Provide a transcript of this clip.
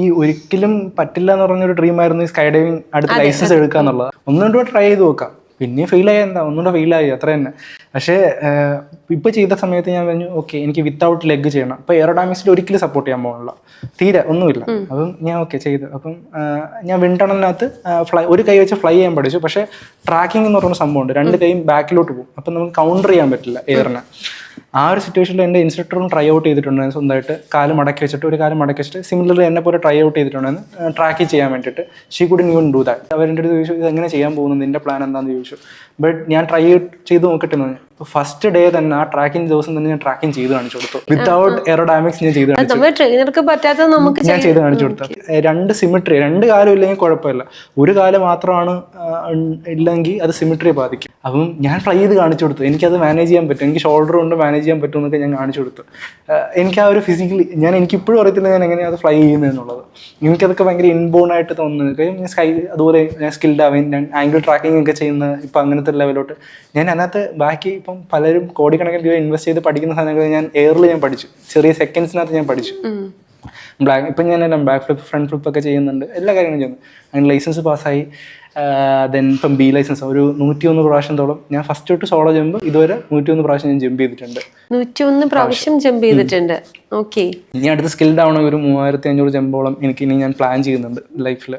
ഈ ഒരിക്കലും പറ്റില്ല എന്ന് പറഞ്ഞൊരു ഡ്രീം ആയിരുന്നു ഈ സ്കൈ ഡൈവിംഗ് അടുത്ത് ലൈസൻസ് എടുക്കുക എന്നുള്ളത് ഒന്നുകൂടെ ട്രൈ ചെയ്ത് നോക്കാം. പിന്നെ ഫെയിൽ ആയ എന്താ? ഒന്നുകൂടെ ഫെയിൽ ആയി. അത്ര തന്നെ. പക്ഷേ ഇപ്പൊ ചെയ്ത സമയത്ത് ഞാൻ പറഞ്ഞു ഓക്കെ എനിക്ക് വിത്തൗട്ട് ലെഗ് ചെയ്യണം. അപ്പൊ എയറോഡാമിക്സിൽ ഒരിക്കലും സപ്പോർട്ട് ചെയ്യാൻ പോകണില്ല തീരെ ഒന്നുമില്ല. അപ്പം ഞാൻ ഓക്കെ ചെയ്തു. അപ്പം ഞാൻ വിൻടണലിനകത്ത് ഫ്ലൈ ഒരു കൈ വെച്ച് ഫ്ലൈ ചെയ്യാൻ പഠിച്ചു. പക്ഷേ ട്രാക്കിംഗ് എന്ന് സംഭവം സംഭവമുണ്ട്. രണ്ട് കൈയും ബാക്കിലോട്ട് പോകും. അപ്പം നമുക്ക് കൗണ്ടർ ചെയ്യാൻ പറ്റില്ല എയറിനെ ആ ഒരു സിറ്റുവേഷനിൽ എന്റെ ഇൻസ്ട്രക്ടറും ട്രൈ ഔട്ട് ചെയ്തിട്ടുണ്ടായിരുന്നു സ്വന്തമായിട്ട്. കാൽ മടക്കി വെച്ചിട്ട് ഒരു കാലം മടക്കി വെച്ചിട്ട് സിമിലർലി എന്നെ പോലെ ട്രൈ ഔട്ട് ചെയ്തിട്ടുണ്ടായിരുന്നു. ട്രാക്ക് ചെയ്യാൻ വേണ്ടിയിട്ട്. She could knew do that അവരെന്റെ അടുത്ത് ചോദിച്ചു ഇത് എങ്ങനെ ചെയ്യാൻ പോകുന്നു? നിന്റെ പ്ലാൻ എന്താണെന്ന് ചോദിച്ചു. ബട്ട് ഞാൻ ട്രൈ ചെയ്ത് നോക്കട്ടെ എന്ന് അപ്പോൾ ഫസ്റ്റ് ഡേ തന്നെ ആ ട്രാക്കിംഗ് ദിവസം തന്നെ ഞാൻ ട്രാക്കിംഗ് ചെയ്ത് കാണിച്ചു കൊടുത്തു. വിത്തൗട്ട് എറോഡാമിക്സ് ഞാൻ ചെയ്ത് കാണിച്ചു നമുക്ക് ഞാൻ ചെയ്ത് കാണിച്ചു കൊടുത്തു. രണ്ട് സിമിട്രി രണ്ട് കാലം ഇല്ലെങ്കിൽ കുഴപ്പമില്ല. ഒരു കാലം മാത്രമാണ് ഇല്ലെങ്കിൽ അത് സിമിട്രിയെ ബാധിക്കും. അപ്പം ഞാൻ ട്രൈ ചെയ്ത് കാണിച്ചു കൊടുത്തു. എനിക്കത് മാനേജ് ചെയ്യാൻ പറ്റും. എനിക്ക് ഷോൾഡർ കൊണ്ട് മാനേജ് ചെയ്യാൻ പറ്റുമെന്നൊക്കെ ഞാൻ കാണിച്ചു കൊടുത്തു. എനിക്ക് ആ ഒരു ഫിസിക്കലി ഞാൻ എനിക്കിപ്പോഴും അറിയത്തില്ല ഞാൻ എങ്ങനെയാണ് അത് ഫ്ലൈ ചെയ്യുന്നത് എന്നുള്ളത്. എനിക്കതൊക്കെ ഭയങ്കര ഇൻബോൺ ആയിട്ട് തോന്നുന്നത് കാര്യം ഞാൻ സ്കൈ അതുപോലെ ഞാൻ സ്കിൽഡ് ആവാൻ ഞാൻ ആംഗിൾ ട്രാക്കിംഗ് ഒക്കെ ചെയ്യുന്ന ഇപ്പം അങ്ങനത്തെ ലെവലോട്ട് ഞാൻ അതിനകത്ത് ബാക്കി ഇപ്പം പലരും കോടിക്കണക്കിന് രൂപ ഇൻവെസ്റ്റ് ചെയ്ത് പഠിക്കുന്ന സാധനങ്ങൾ ഞാൻ എയറിൽ ഞാൻ പഠിച്ചു. ചെറിയ സെക്കൻഡ്സിനകത്ത് ഞാൻ പഠിച്ചു. ബ്ലാക്ക് ഇപ്പം ഞാൻ എല്ലാം ബാക്ക് ഫ്ലിപ്പ് ഫ്രണ്ട് ഫ്ലിപ്പ് ഒക്കെ ചെയ്യുന്നുണ്ട്. എല്ലാ കാര്യങ്ങളും ചെയ്യുന്നു. അങ്ങനെ ലൈസൻസ് പാസ്സായി ദെൻ ഇപ്പം ബി ലൈസൻസ് ഒരു നൂറ്റിയൊന്ന് പ്രാവശ്യത്തോളം ഞാൻ ഫസ്റ്റ് തൊട്ട് സോളോ ജമ്പ് ഇതുവരെ നൂറ്റിയൊന്ന് പ്രാവശ്യം ഞാൻ ജമ്പ് ചെയ്തിട്ടുണ്ട്. നൂറ്റിയൊന്ന് പ്രാവശ്യം ജമ്പ് ചെയ്തിട്ടുണ്ട്. ഓക്കെ ഇനി അടുത്ത സ്കിൽഡ് ആവണമെങ്കിൽ ഒരു മൂവായിരത്തി അഞ്ഞൂറ് ജമ്പോളം എനിക്ക് ഇനി ഞാൻ പ്ലാൻ ചെയ്യുന്നുണ്ട് ലൈഫിൽ